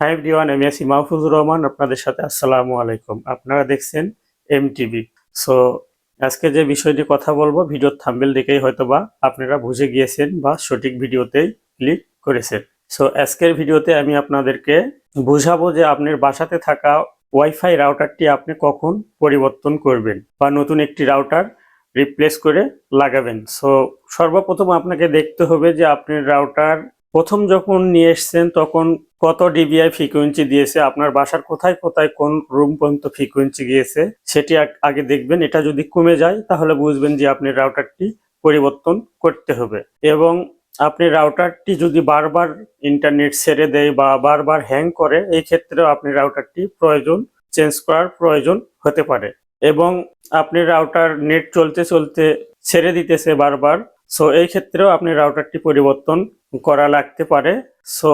Hi everyone আমি আছি মাহফুজুর রহমান, আপনাদের সাথে আসসালামু আলাইকুম। আপনারা দেখছেন এম টিভি সো আজকে যে বিষয়টি কথা বলব, ভিডিওর থাম্বেল দেখেই হয়তোবা আপনারা বুঝে গিয়েছেন বা সঠিক ভিডিওতেই ক্লিক করেছেন। সো আজকের ভিডিওতে আমি আপনাদেরকে বুঝাবো যে আপনার বাসাতে থাকা ওয়াইফাই রাউটারটি আপনি কখন পরিবর্তন করবেন বা নতুন একটি রাউটার রিপ্লেস করে লাগাবেন। সো সর্বপ্রথম আপনাকে দেখতে হবে যে আপনার রাউটার প্রথম যখন নিয়ে এসছেন, তখন কত ডিবিআই ফ্রিকোয়েন্সি দিয়েছে, আপনার বাসার কোথায় কোথায় কোন রুম পর্যন্ত ফ্রিকোয়েন্সি গিয়েছে, সেটি আগে দেখবেন। এটা যদি কমে যায়, তাহলে বুঝবেন যে আপনি রাউটারটি পরিবর্তন করতে হবে। এবং আপনি রাউটারটি যদি বারবার ইন্টারনেট ছেড়ে দেয় বা বারবার হ্যাং করে, এই ক্ষেত্রেও আপনি রাউটারটি প্রয়োজন চেঞ্জ করার প্রয়োজন হতে পারে। এবং আপনি রাউটার নেট চলতে চলতে ছেড়ে দিতেছে বারবার সো এই ক্ষেত্রেও আপনি রাউটারটি পরিবর্তন করা লাগতে পারে। সো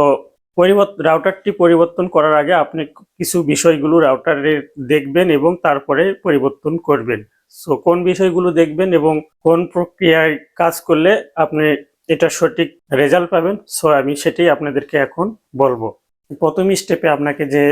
পরিবর্তন রাউটারটি পরিবর্তন করার আগে আপনি কিছু বিষয়গুলো রাউটারের দেখবেন এবং তারপরে পরিবর্তন করবেন। সো কোন বিষয়গুলো দেখবেন এবং কোন প্রক্রিয়ায় কাজ করলে আপনি এটা সঠিক রেজাল্ট পাবেন সো আমি সেটাই আপনাদেরকে এখন বলব। প্রথম স্টেপে আপনাকে যে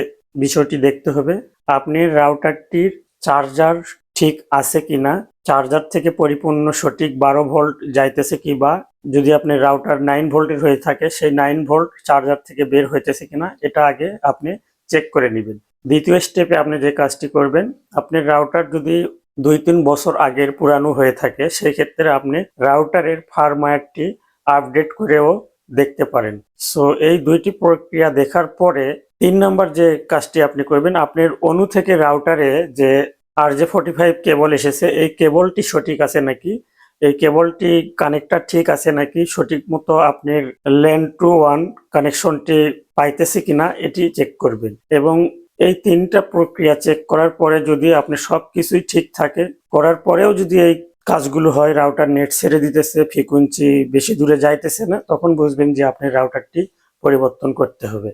বিষয়টি দেখতে হবে, আপনি রাউটারটির চার্জার ঠিক আছে কিনা চার্জার থেকে পরিপূর্ণ সঠিক বারো ভোল্ট যাইতেছে কি বা, যদি আপনি রাউটার নাইন ভোল্টের হয়ে থাকে, সেই নাইন ভোল্ট চার্জার থেকে বের হইতেছে কিনা, এটা আগে আপনি চেক করে নেবেন। দ্বিতীয় স্টেপে আপনি যে কাজটি করবেন, আপনি রাউটার যদি দুই তিন বছর আগের পুরানো হয়ে থাকে, সেই ক্ষেত্রে আপনি রাউটারের ফার্মওয়্যারটি আপডেট করেও দেখতে পারেন। সো এই দুইটি প্রক্রিয়া দেখার পরে তিন নাম্বার যে কাজটি আপনি করবেন, আপনার অনু থেকে রাউটারে যে আর যে ফোর্টি ফাইভ কেবল এসেছে, এই কেবলটি সঠিক আছে নাকি? এই কেবলটি কানেক্টর ঠিক আছে নাকি? সঠিক মতো আপনি ল্যান্ড টু ওয়ান কানেকশনটি পাইতেছে কিনা, এটি চেক করবেন। এবং এই তিনটা প্রক্রিয়া চেক করার পরে যদি আপনি সব কিছুই ঠিক থাকে, করার পরেও যদি এই কাজগুলো হয় রাউটার নেট ছেড়ে দিতেছে ফ্রিকুয়েন্সি বেশি দূরে যাইতেছে না, তখন বুঝবেন যে আপনি রাউটারটি পরিবর্তন করতে হবে।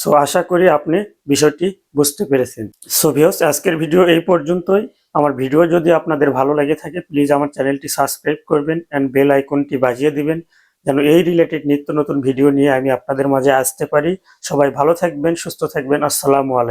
সো আশা করি আপনি বিষয়টি বুঝতে পেরেছেন। সো ভিউস আজকের ভিডিও এই পর্যন্তই। আমার ভিডিও যদি আপনাদের ভালো লাগে থাকে প্লিজ আমার চ্যানেলটি সাবস্ক্রাইব করবেন অ্যান্ড বেল আইকনটি বাজিয়ে দিবেন, যেন এই রিলেটেড নিত্য নতুন ভিডিও নিয়ে আমি আপনাদের মাঝে আসতে পারি। সবাই ভালো থাকবেন, সুস্থ থাকবেন। আসসালামু আলাইকুম।